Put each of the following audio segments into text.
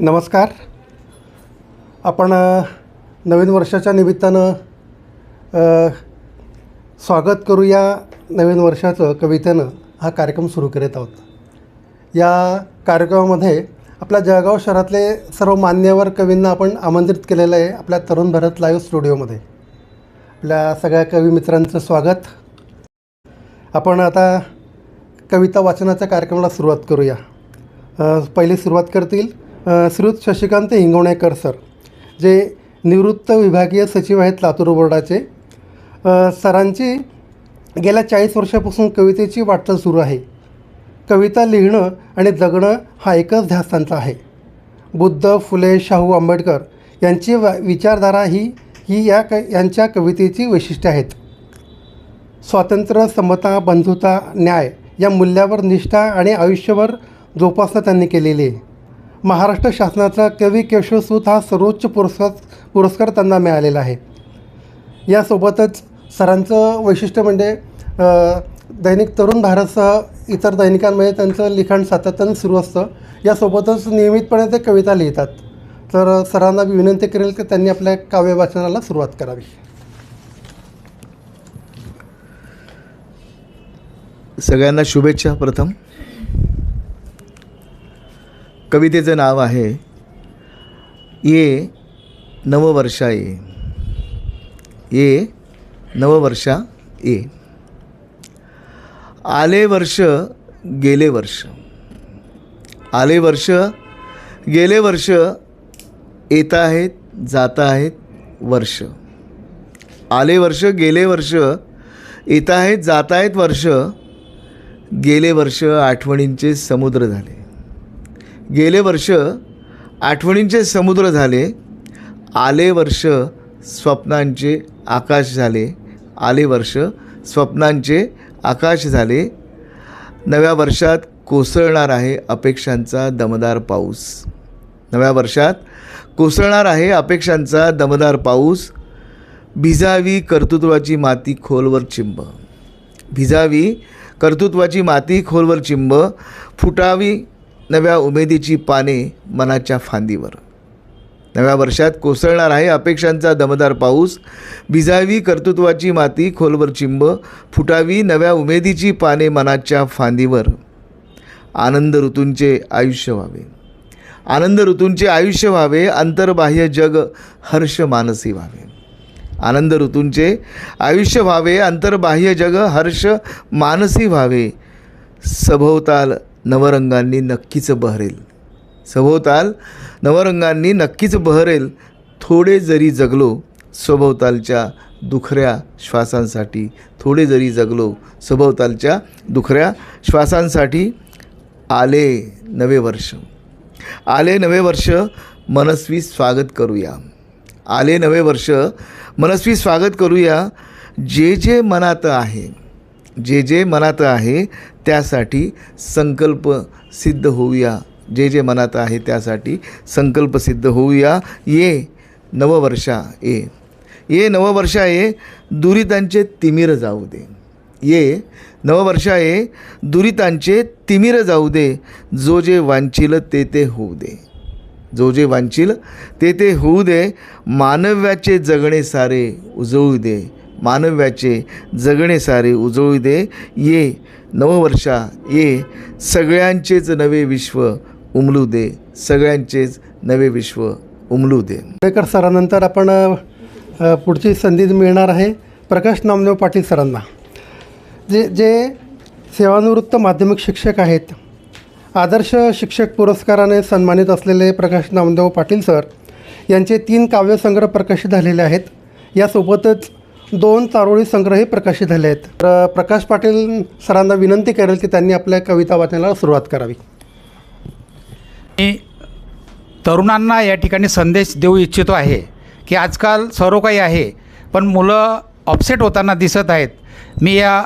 नमस्कार. आपण नवीन वर्षाच्या निमित्तानं स्वागत करूया नवीन वर्षाचं कवितेनं हा कार्यक्रम सुरू करीत आहोत. या कार्यक्रमामध्ये आपल्या जळगाव शहरातले सर्व मान्यवर कवींना आपण आमंत्रित केलेलं आहे आपल्या तरुण भारत लाईव्ह स्टुडिओमध्ये. आपल्या सगळ्या कवी मित्रांचं स्वागत. आपण आता कविता वाचनाच्या कार्यक्रमाला सुरुवात करूया. पहिली सुरुवात करतील श्रीयुत शशिकांत हिंगवणेकर सर जे निवृत्त विभागीय सचिव आहेत लातूर बोर्डाचे. सरांची गेल्या चाळीस वर्षापासून कवितेची वाटचाल सुरू आहे. कविता लिहिणं आणि जगणं हा एकच ध्यास त्यांचा आहे. बुद्ध फुले शाहू आंबेडकर यांची वा विचारधारा ही ही या क यांच्या कवितेची वैशिष्ट्ये आहेत. स्वातंत्र्य समता बंधुता न्याय या मूल्यावर निष्ठा आणि आयुष्यभर जोपासना त्यांनी केलेली आहे. महाराष्ट्र शासनाचा कवी केशवसूत हा सर्वोच्च पुरस्कार पुरस्कार त्यांना मिळालेला आहे. यासोबतच सरांचं वैशिष्ट्य म्हणजे दैनिक तरुण भारतसह इतर दैनिकांमध्ये त्यांचं लिखाण सातत्यानं सुरू असतं. यासोबतच नियमितपणे ते कविता लिहितात. तर सरांना मी विनंती करेल की त्यांनी आपल्या काव्य वाचनाला सुरुवात करावी. सगळ्यांना शुभेच्छा प्रथम. कवितेचं नाव आहे ये नववर्षा ये ये नववर्षा ये. आले वर्ष गेले वर्ष. आले वर्ष गेले वर्ष येत आहेत जात आहेत वर्ष. आले वर्ष गेले वर्ष येत आहेत जात आहेत वर्ष. गेले वर्ष आठवणींचे समुद्र झाले. गेले वर्ष आठवणींचे समुद्र झाले आले वर्ष स्वप्नांचे आकाश झाले आले वर्ष स्वप्नांचे आकाश झाले. नव्या वर्षात कोसळणार आहे अपेक्षांचा दमदार पाऊस. नव्या वर्षात कोसळणार आहे अपेक्षांचा दमदार पाऊस. भिजावी कर्तृत्वाची माती खोलवर चिंब. भिजावी कर्तृत्वाची माती खोलवर चिंब. फुटावी नव्या उमेदीची पाने मनाच्या फांदीवर. नव्या वर्षात कोसळणार आहे अपेक्षांचा दमदार पाऊस. भिजावी कर्तृत्वाची माती खोलवर चिंब फुटावी नव्या उमेदीची पाने मनाच्या फांदीवर. आनंद ऋतूंचे आयुष्य व्हावे. आनंद ऋतूंचे आयुष्य व्हावे अंतर्बाह्य जग हर्ष मानसी व्हावे. आनंद ऋतूंचे आयुष्य व्हावे अंतर्बाह्य जग हर्ष मानसी व्हावे. सभोवताल नवरंगांनी नक्कीच बहरेल. सभोवताल नवरंगांनी नक्कीच बहरेल. थोडे जरी जगलो सभोवतालच्या दुखऱ्या श्वासांसाठी. थोडे जरी जगलो सभोवतालच्या दुखऱ्या श्वासांसाठी आले नवे वर्ष. आले नवे वर्ष मनस्वी स्वागत करूया. आले नवे वर्ष मनस्वी स्वागत करूया. जे जे मनात आहे जे जे मनात आहे त्यासाठी संकल्प सिद्ध होऊया. जे जे मनात आहे त्यासाठी संकल्प सिद्ध होऊया. ये नववर्षा ये. ये नववर्षा ये दुरितांचे तिमिर जाऊ दे. ये नववर्षा ये दुरितांचे तिमिर जाऊ दे. जो जे वांचिल ते ते होऊ दे. जो जे वांचिल ते ते होऊ दे. मानव्याचे जगणे सारे उजळू दे. मानव्याचे जगणे सारे उजळू दे. ये नववर्षा ये. सगळ्यांचेच नवे विश्व उमलू दे. सगळ्यांचेच नवे विश्व उमलू दे. आंबेडकर सरानंतर आपण पुढची संधी मिळणार आहे प्रकाश नामदेव पाटील सरांना. जे जे सेवानिवृत्त माध्यमिक शिक्षक आहेत आदर्श शिक्षक पुरस्काराने सन्मानित असलेले प्रकाश नामदेव पाटील सर यांचे तीन काव्यसंग्रह प्रकाशित झालेले आहेत. यासोबतच दोन चारोळी संग्रही प्रकाशित झाले आहेत. तर प्रकाश पाटील सरांना विनंती करेल की त्यांनी आपल्या कविता वाचनाला सुरुवात करावी. मी तरुणांना या ठिकाणी संदेश देऊ इच्छितो आहे की आजकाल सर्व काही आहे पण मुलं अपसेट होताना दिसत आहेत. मी या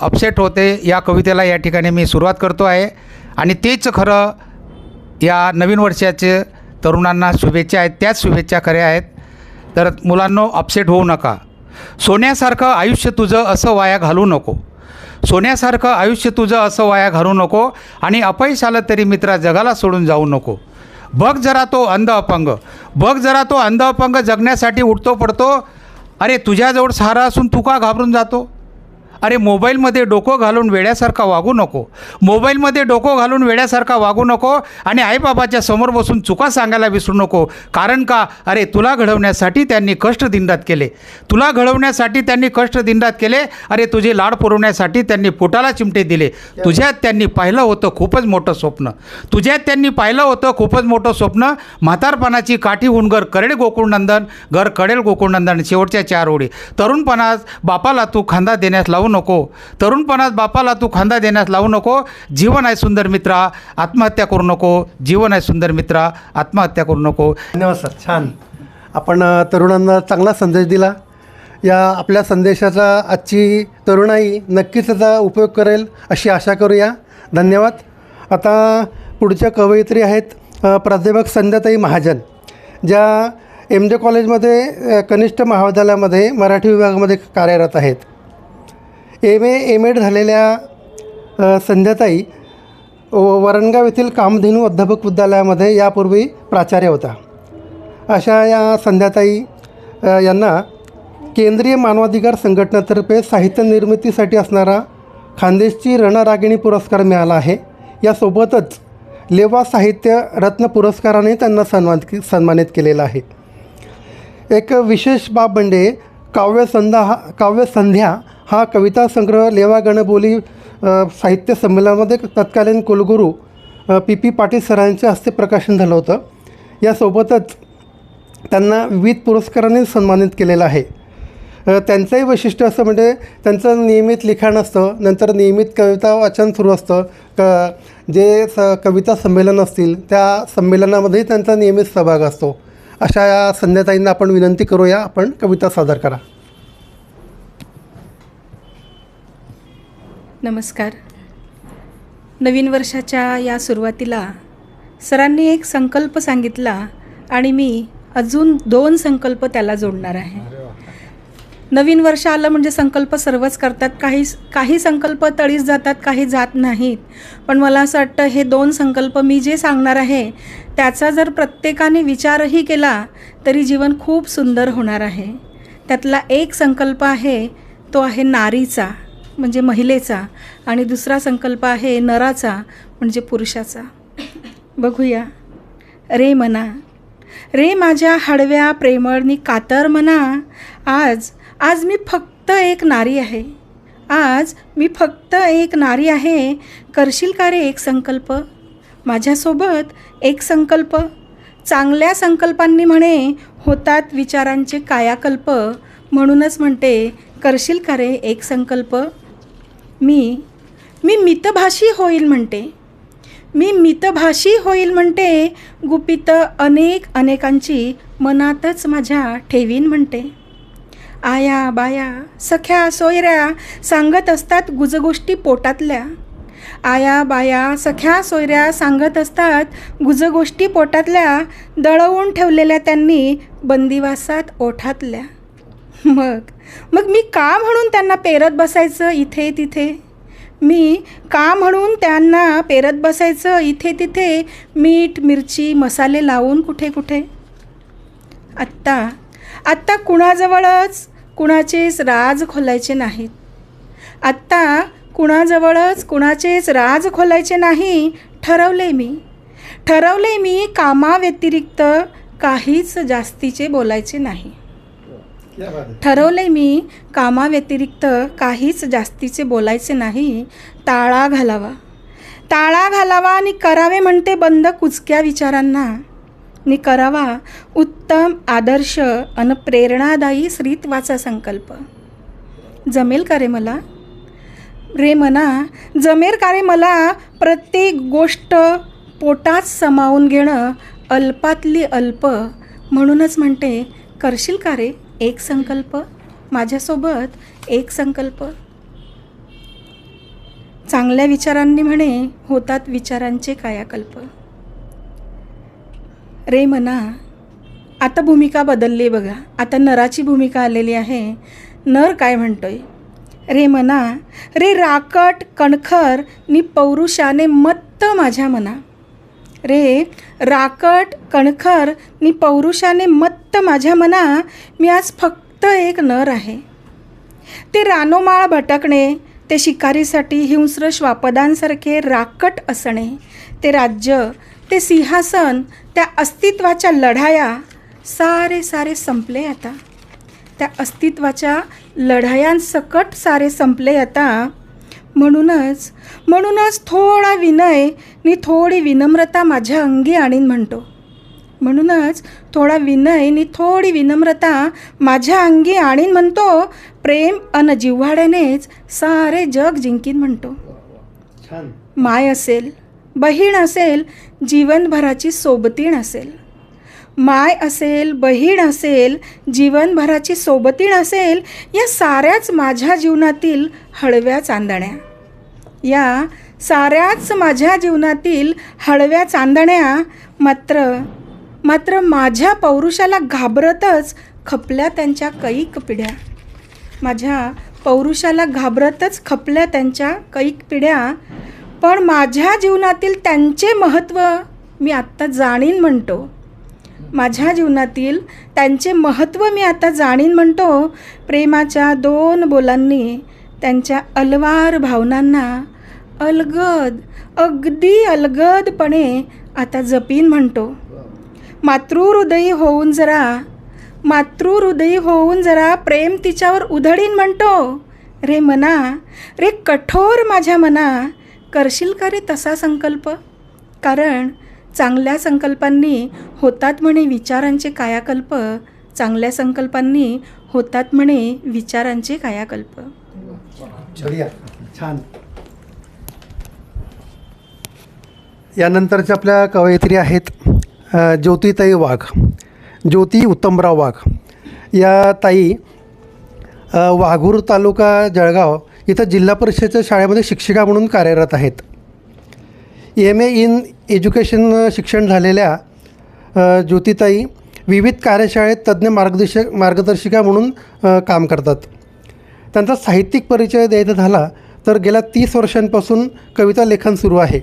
अपसेट होते या कवितेला या ठिकाणी मी सुरुवात करतो आहे. आणि तेच खरं या नवीन वर्षाचे तरुणांना शुभेच्छा आहेत त्याच शुभेच्छा खऱ्या आहेत. तर मुलांनो अपसेट होऊ नका. सोन्यासारखं आयुष्य तुझं असं वाया घालू नको. सोन्यासारखं आयुष्य तुझं असं वाया घालू नको आणि अपयश आलं तरी मित्रा जगाला सोडून जाऊ नको. बघ जरा तो अंध अपंग. बघ जरा तो अंध अपंग जगण्यासाठी उठतो पडतो. अरे तुझ्याजवळ सहारा असून तू का घाबरून जातो? अरे मोबाईलमध्ये डोकं घालून वेड्यासारखा वागू नको. मोबाईलमध्ये डोकं घालून वेड्यासारखा वागू नको आणि आईबाबाच्या समोर बसून चुका सांगायला विसरू नको. कारण का? अरे तुला घडवण्यासाठी त्यांनी कष्ट दिंडात केले. तुला घडवण्यासाठी त्यांनी कष्ट दिंडात केले. अरे तुझे लाड पुरवण्यासाठी त्यांनी पोटाला चिमटे दिले. तुझ्यात त्यांनी पाहिलं होतं खूपच मोठं स्वप्न. तुझ्यात त्यांनी पाहिलं होतं खूपच मोठं स्वप्न. म्हातारपणाची काठी होऊन घर करेल गोकुळनंदन घर कडेल गोकुळनंदन शेवटच्या चार ओळी तरुणपणास बापाला तू खांदा देण्यास लावून नको. तरुणपणात बापाला तू खांदा देण्यास लावू नको. जीवन आहे सुंदर मित्रा आत्महत्या करू नको. जीवन आहे सुंदर मित्रा आत्महत्या करू नको. धन्यवाद सर छान. आपण तरुणांना चांगला संदेश दिला. या आपल्या संदेशाचा आजची तरुणाई नक्कीच त्याचा उपयोग करेल अशी आशा करूया. धन्यवाद. आता पुढच्या कवयित्री आहेत प्राध्यापक संध्याताई महाजन ज्या एम जे कॉलेजमध्ये कनिष्ठ महाविद्यालयामध्ये मराठी विभागामध्ये कार्यरत आहेत. एम ए एम एड झालेल्या संध्याताई व- वरणगाव येथील कामधेनू अध्यापक विद्यालयामध्ये यापूर्वी प्राचार्य होता. अशा या संध्याताई यांना केंद्रीय मानवाधिकार संघटनेतर्फे साहित्य निर्मितीसाठी असणारा खानदेशची रणरागिणी पुरस्कार मिळाला आहे. यासोबतच लेवा साहित्य रत्न पुरस्काराने त्यांना सन्मान सन्मानित केलेलं आहे. एक विशेष बाब म्हणजे काव्यसंध्या हा काव्यसंध्या हा कविता संग्रह लेवा गणबोली साहित्य संमेलनामध्ये तत्कालीन कुलगुरू पी पी पाटील सरांच्या हस्ते प्रकाशन झालं होतं. यासोबतच त्यांना विविध पुरस्कारांनी सन्मानित केलेलं आहे. त्यांचंही वैशिष्ट्य असं म्हणजे त्यांचं नियमित लिखाण असतं नंतर नियमित कविता वाचन सुरू असतं. क जे स कविता संमेलन असतील त्या संमेलनामध्येही त्यांचा नियमित सहभाग असतो. अशा या संध्याताईंना आपण विनंती करूया आपण कविता सादर करा. नमस्कार. नवीन वर्षाच्या या सुरुवातीला सरांनी एक संकल्प सांगितला आणि मी अजून दोन संकल्प त्याला जोडणार आहे. नवीन वर्ष आलं म्हणजे संकल्प सर्वच करतात. काही काही संकल्प तळीस जातात काही जात नाहीत. पण मला असं वाटतं हे दोन संकल्प मी जे सांगणार आहे त्याचा जर प्रत्येकाने विचारही केला तरी जीवन खूप सुंदर होणार आहे. त्यातला एक संकल्प आहे तो आहे नारीचा. म्हणजे महिलेचा आणि दुसरा संकल्प आहे नराचा म्हणजे पुरुषाचा. बघूया. रे मना. रे माझ्या हडव्या प्रेमळनी कातर मना आज आज मी फक्त एक नारी आहे. आज मी फक्त एक नारी आहे. करशील का रे एक संकल्प? माझ्यासोबत एक संकल्प. चांगल्या संकल्पांनी म्हणे होतात विचारांचे कायाकल्प. म्हणूनच म्हणते करशील का रे एक संकल्प? मी मी मितभाषी होईल म्हणते. मी मितभाषी होईल म्हणते गुपित अनेक अनेकांची मनातच माझ्या ठेवीन म्हणते. आया बाया सख्या सोयऱ्या सांगत असतात गुजगोष्टी पोटातल्या. आया बाया सख्या सोयऱ्या सांगत असतात गुजगोष्टी पोटातल्या दळवून ठेवलेल्या त्यांनी बंदिवासात ओठातल्या. मग मग मी का म्हणून त्यांना पेरत बसायचं इथे तिथे? मी का म्हणून त्यांना पेरत बसायचं इथे तिथे? मीठ मिरची मसाले लावून कुठे कुठे? आत्ता आत्ता कुणाजवळच कुणाचेच राज खोलायचे नाहीत. आत्ता कुणाजवळच कुणाचेच राज खोलायचे नाही ठरवले मी. ठरवले मी कामाव्यतिरिक्त काहीच जास्तीचे बोलायचे नाही. ठरवले मी कामाव्यतिरिक्त काहीच जास्तीचे बोलायचे नाही ताळा घालावा. ताळा घालावा आणि करावे म्हणते बंद कुचक्या विचारांना. नि करावा उत्तम आदर्श अन प्रेरणादायी श्रीत्वाचा संकल्प. जमेल का रे मला? रे मना जमेल का रे मला? प्रत्येक गोष्ट पोटात समावून घेणं अल्पातली अल्प म्हणूनच म्हणते करशील का रे? एक संकल्प माझ्यासोबत एक संकल्प. चांगल्या विचारांनी म्हणे होतात विचारांचे कायाकल्प. रे मना आता भूमिका बदलली बघा. आता नराची भूमिका आलेली आहे. नर काय म्हणतोय? रे मना रे राकट कणखर नि पौरुषाने मत्त माझ्या मना. रे राकट कणखर मी पौरुषाने मत्त माझ्या मना मी आज फक्त एक नर आहे. ते रानोमाळ भटकणे ते शिकारीसाठी हिंस्र श्वापदांसारखे राकट असणे ते राज्य ते सिंहासन त्या अस्तित्वाच्या लढाया सारे सारे संपले आता. त्या अस्तित्वाच्या लढायांसकट सारे संपले आता. म्हणूनच म्हणूनच थोडा विनय नि थोडी विनम्रता माझ्या अंगी आणीन म्हणतो. म्हणूनच थोडा विनय नि थोडी विनम्रता माझ्या अंगी आणीन म्हणतो प्रेम अन जिव्हाड्यानेच सारे जग जिंकीन म्हणतो. माय असेल बहीण असेल जीवनभराची सोबतीण असेल. माय असेल बहीण असेल जीवनभराची सोबतीण असेल या साऱ्याच माझ्या जीवनातील हळव्या चांदण्या. या साऱ्याच माझ्या जीवनातील हळव्या चांदण्या मात्र मात्र माझ्या पौरुषाला घाबरतच खपल्या त्यांच्या कैक पिढ्या. माझ्या पौरुषाला घाबरतच खपल्या त्यांच्या कैक पिढ्या. पण माझ्या जीवनातील त्यांचे महत्त्व मी आत्ता जाणीन म्हणतो. माझ्या जीवनातील त्यांचे महत्त्व मी आता जाणीन म्हणतो. प्रेमाच्या दोन बोलांनी त्यांच्या अलवार भावनांना अलगद अगदी अलगदपणे आता जपीन म्हणतो. मातृहृदयी होऊन जरा मातृहृदयी होऊन जरा प्रेम तिच्यावर उधळीन म्हणतो. रे मना रे कठोर माझ्या मना करशील का रे तसा संकल्प? कारण चांगल्या संकल्पांनी होतात म्हणे विचारांचे कायाकल्प. चांगल्या संकल्पांनी होतात म्हणे विचारांचे कायाकल्प. छान. यानंतरच्या आपल्या कवयित्री आहेत ज्योतिताई वाघ. ज्योती उत्तमराव वाघ. या ताई वाघूर तालुका जळगाव इथं जिल्हा परिषदेच्या शाळेमध्ये शिक्षिका म्हणून कार्यरत आहेत. एम ए इन एज्युकेशन शिक्षण झालेल्या ज्योतिताई विविध कार्यशाळेत तज्ज्ञ मार्गदर्शक मार्गदर्शिका म्हणून काम करतात. त्यांचा साहित्यिक परिचय द्यायचा झाला तर गेल्या तीस वर्षांपासून कविता लेखन सुरू आहे.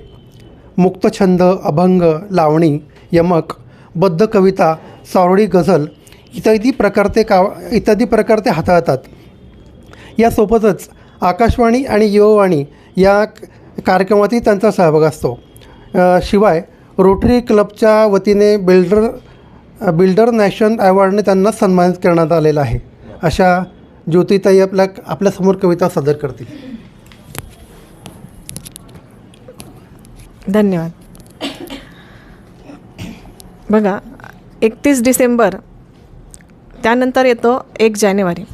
मुक्तछंद अभंग लावणी यमक बद्ध कविता सावळी गझल इत्यादी प्रकार ते का इत्यादी प्रकार ते हाताळतात यासोबतच आकाशवाणी आणि युववाणी या कार्यक्रमातही त्यांचा सहभाग असतो. शिवाय रोटरी क्लबच्या वतीने बिल्डर बिल्डर नॅशन अवॉर्डने त्यांना सन्मानित करण्यात आलेला आहे. अशा ज्योतिताई आपल्या आपल्यासमोर कविता सादर करतील. धन्यवाद. बघा एकतीस डिसेंबर त्यानंतर येतो एक जानेवारी.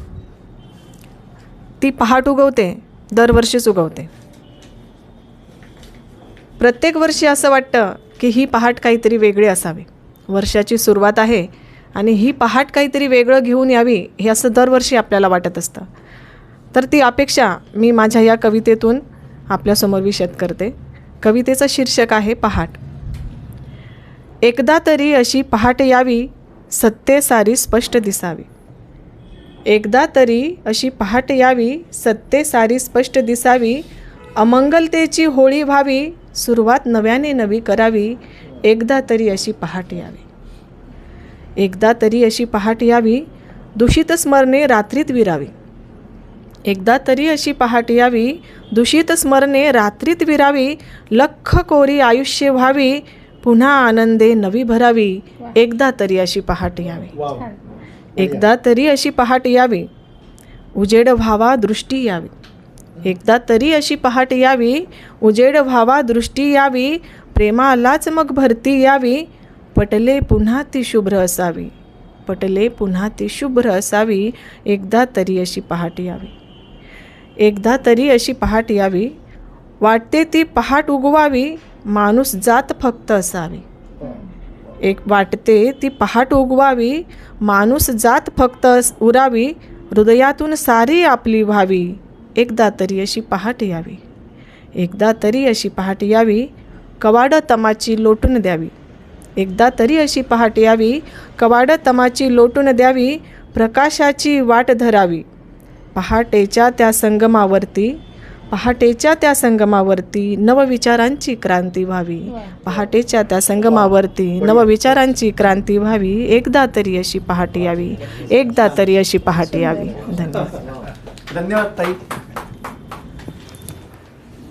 ती पहाट उगवते दरवर्षीच उगवते. प्रत्येक वर्षी असं वाटतं की ही पहाट काहीतरी वेगळी असावी. वर्षाची सुरुवात आहे आणि ही पहाट काहीतरी वेगळं घेऊन यावी हे असं दरवर्षी आपल्याला वाटत असतं. तर ती अपेक्षा मी माझ्या या कवितेतून आपल्यासमोर विशद करते. कवितेचं शीर्षक आहे पहाट. एकदा तरी अशी पहाट यावी सत्ते सारी स्पष्ट दिसावी. एकदा तरी अशी पहाट यावी सत्ते सारी स्पष्ट दिसावी अमंगलतेची होळी व्हावी सुरुवात नव्याने नवी करावी एकदा तरी अशी पहाट यावी. एकदा तरी अशी पहाट यावी दूषित स्मरणे रात्रीत विरावी. एकदा तरी अशी पहाट यावी दूषित स्मरणे रात्रीत विरावी लख कोरी आयुष्य व्हावी पुन्हा आनंदे नवी भरावी एकदा तरी अशी पहाट यावी. एकदा तरी अशी पहाट यावी उजेड व्हावा दृष्टी यावी. एकदा तरी अशी पहाट यावी उजेड व्हावा दृष्टी यावी प्रेमालाच मग भरती यावी. पटले पुन्हा ती शुभ्र असावी. पटले पुन्हा ती शुभ्र असावी. एकदा तरी अशी पहाट यावी. एकदा तरी अशी पहाट यावी. वाटते ती पहाट उगवावी. माणूस जात फक्त असावी. एक वाटते ती पहाट उगवावी. माणूस जात फक्त अस- उरावी. हृदयातून सारी आपली व्हावी. एकदा तरी अशी पहाट यावी. एकदा तरी अशी पहाट यावी कवाड तमाची लोटून द्यावी. एकदा तरी अशी पहाट यावी कवाड तमाची लोटून द्यावी प्रकाशाची वाट धरावी. पहाटेच्या त्या संगमावरती पहाटेच्या त्या संगमावरती नवविचारांची क्रांती व्हावी. पहाटेच्या त्या संगमावरती नवविचारांची क्रांती व्हावी. एकदा तरी अशी पहाटे यावी. एकदा तरी अशी पहाटे यावी. धन्यवाद. धन्यवाद ताई.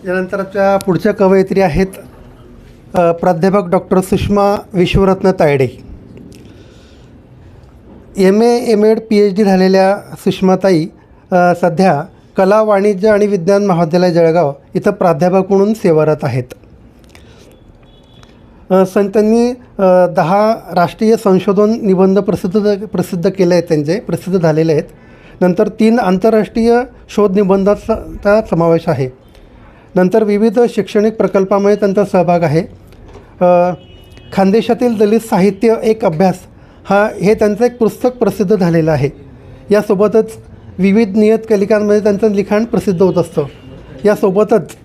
यानंतर आपल्या पुढच्या कवयित्री आहेत प्राध्यापक doctor Sushma Vishwaratna Tayde. M A M Ed P H D झालेल्या सुषमाताई सध्या कला वाणिज्य आणि विज्ञान महाविद्यालय जळगाव इथं प्राध्यापक म्हणून सेवारत आहेत. सं त्यांनी दहा राष्ट्रीय संशोधन निबंध प्रसिद्ध प्रसिद्ध केले आहेत त्यांचे प्रसिद्ध झालेले आहेत. नंतर तीन आंतरराष्ट्रीय शोध निबंधाचा समावेश आहे. नंतर विविध शैक्षणिक प्रकल्पामध्ये त्यांचा सहभाग आहे. खानदेशातील दलित साहित्य एक अभ्यास हा हे त्यांचं एक पुस्तक प्रसिद्ध झालेलं आहे. यासोबतच विविध नियतकालिकांमध्ये त्यांचं लिखाण प्रसिद्ध होत असतं. यासोबतच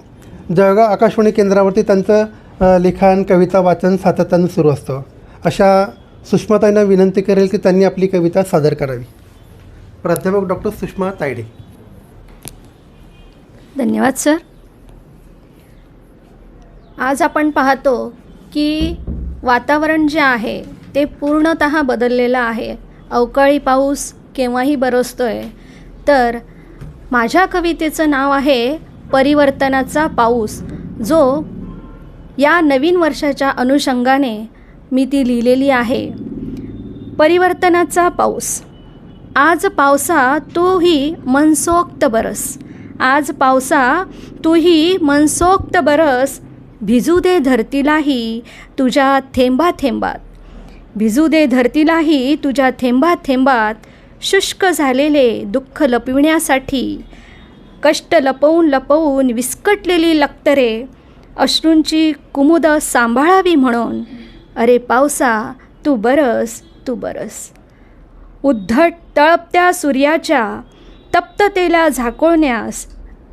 जळगाव आकाशवाणी केंद्रावरती त्यांचं लिखाण कविता वाचन सातत्यानं सुरू असतं. अशा सुषमाताईंना विनंती करेल की त्यांनी आपली कविता सादर करावी. प्राध्यापक डॉक्टर सुषमा तायडे. धन्यवाद सर. आज आपण पाहतो की वातावरण जे आहे ते पूर्णत बदललेलं आहे. अवकाळी पाऊस केव्हाही बरसतो आहे तर माझ्या कवितेचं नाव आहे परिवर्तनाचा पाऊस जो या नवीन वर्षाच्या अनुषंगाने मी ती लिहिलेली आहे. परिवर्तनाचा पाऊस. आज पावसा तूही मनसोक्त बरस. आज पावसा तूही मनसोक्त बरस. भिजू दे धरतीलाही तुझ्या थेंबा थेंबात भिजू दे धरतीलाही तुझ्या थेंबा थेंबात शुष्क झालेले दुःख लपविण्यासाठी कष्ट लपवून लपवून विस्कटलेली लक्तरे अश्रूंची कुमुद सांभाळावी म्हणून अरे पावसा तू बरस तू बरस. उद्धट तळपत्या सूर्याच्या तप्ततेला झाकोळण्यास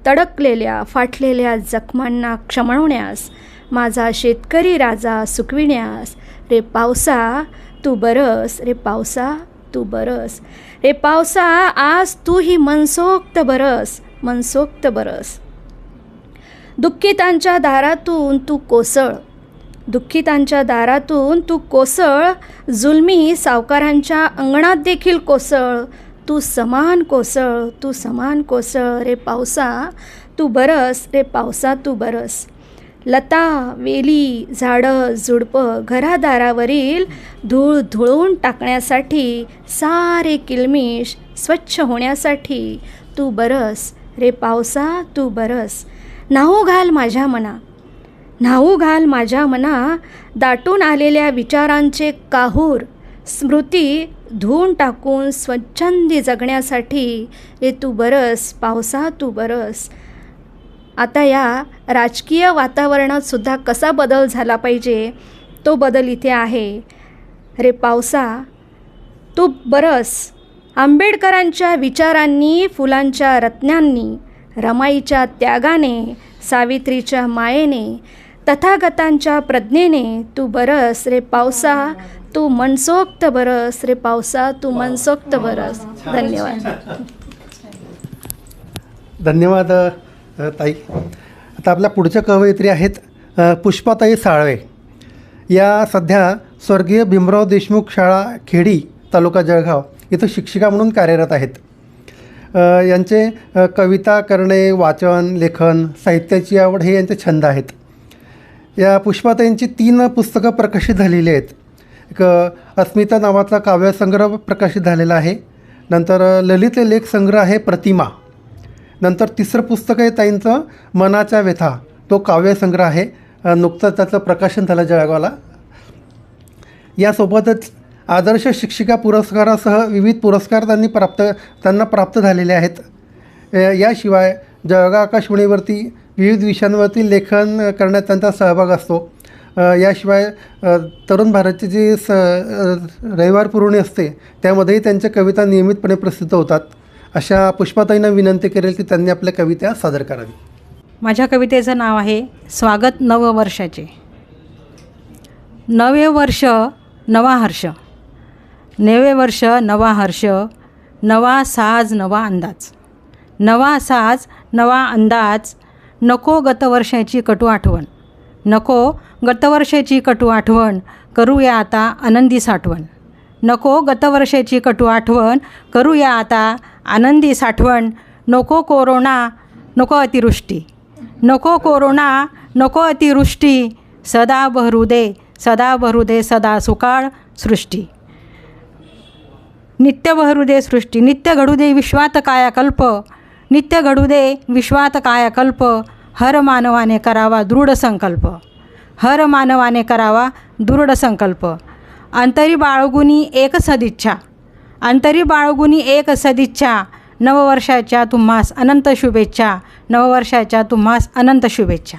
तडकलेल्या फाटलेल्या जखमांना क्षमवण्यास माझा शेतकरी राजा सुकविण्यास रे पावसा तू बरस रे पावसा तू बरस रे पावसा आज तू ही मनसोक्त बरस मनसोक्त बरस. दुःखितांच्या दारातून तू कोसळ दुःखितांच्या दारातून तू कोसळ जुलमी सावकारांच्या अंगणात देखील कोसळ. तू समान कोसळ तू समान कोसळ. रे पावसा तू बरस. रे पावसा तू बरस. लता वेली झाडं झुडपं घरादारावरील धूळ धुळवून टाकण्यासाठी सारे किलमिश स्वच्छ होण्यासाठी तू बरस. रे पावसा तू बरस. नाहू घाल माझ्या मना. न्हाऊ घाल माझ्या मना. दाटून आलेल्या विचारांचे काहूर. स्मृती धुवून टाकून स्वच्छंदी जगण्यासाठी रे तू बरस पावसा तू बरस. आता या राजकीय वातावरणात सुद्धा कसा बदल झाला पाहिजे? तो बदल इथे आहे. रे पावसा तू बरस. आंबेडकरांच्या विचारांनी फुलांच्या रत्नांनी रमाईच्या त्यागाने सावित्रीच्या मायेने तथागतांच्या प्रज्ञेने तू बरस रे पावसा तू मनसोक्त बरस रे पावसा तू मनसोक्त बरस. धन्यवाद. धन्यवाद ताई. आता आपल्या पुढच्या कवयित्री आहेत पुष्पाताई साळवे. या सध्या स्वर्गीय भीमराव देशमुख शाळा खेडी तालुका जळगाव इथं शिक्षिका म्हणून कार्यरत आहेत. यांचे कविता करणे वाचन लेखन साहित्याची आवड हे यांचे छंद आहेत. या पुष्पाताईंची तीन पुस्तकं प्रकाशित झालेली आहेत. एक अस्मिता नावाचा काव्यसंग्रह प्रकाशित झालेला आहे. नंतर ललित लेख संग्रह आहे प्रतिमा. नंतर तिसरं पुस्तक आहे ताईंचं मनाच्या व्यथा. तो काव्यसंग्रह आहे. अ, नुकतंच त्याचं प्रकाशन झालं जळगावला. यासोबतच आदर्श शिक्षिका पुरस्कारासह विविध पुरस्कार त्यांनी प्राप्त त्यांना प्राप्त झालेले आहेत. याशिवाय जळगाव आकाशवाणीवरती विविध विषयांवरती लेखन करण्यात त्यांचा सहभाग असतो. याशिवाय तरुण भारतची जी स रविवार पुरवणी असते त्यामध्येही त्यांच्या कविता नियमितपणे प्रसिद्ध होतात. अशा पुष्पाताईंना विनंती करेल की त्यांनी आपल्या कविता सादर करावी. माझ्या कवितेचं नाव आहे स्वागत नववर्षाचे. नवे वर्ष नवा हर्ष. नवे वर्ष नवा हर्ष. नवा साज नवा अंदाज. नवा साज नवा अंदाज नको गतवर्षाची कटू आठवण. नको गतवर्षाची कटू आठवण करूया आता आनंदी साठवण. नको गतवर्षाची कटू आठवण करूया आता आनंदी साठवण नको कोरोना नको अतिवृष्टी. नको कोरोना नको अतिवृष्टी सदा बहरू दे सदा बहरू दे सदा सुकाळ सृष्टी. नित्य बहरू दे सृष्टी नित्य घडू दे विश्वात कायाकल्प नित्य घडू दे विश्वात कायाकल्प हर मानवाने करावा दृढ संकल्प. हर मानवाने करावा दृढ संकल्प. अंतरी बाळगुनी एक सदिच्छा. अंतरी बाळगुनी एक सदिच्छा. नववर्षाच्या तुम्हास अनंत शुभेच्छा. नववर्षाच्या तुम्हास अनंत शुभेच्छा.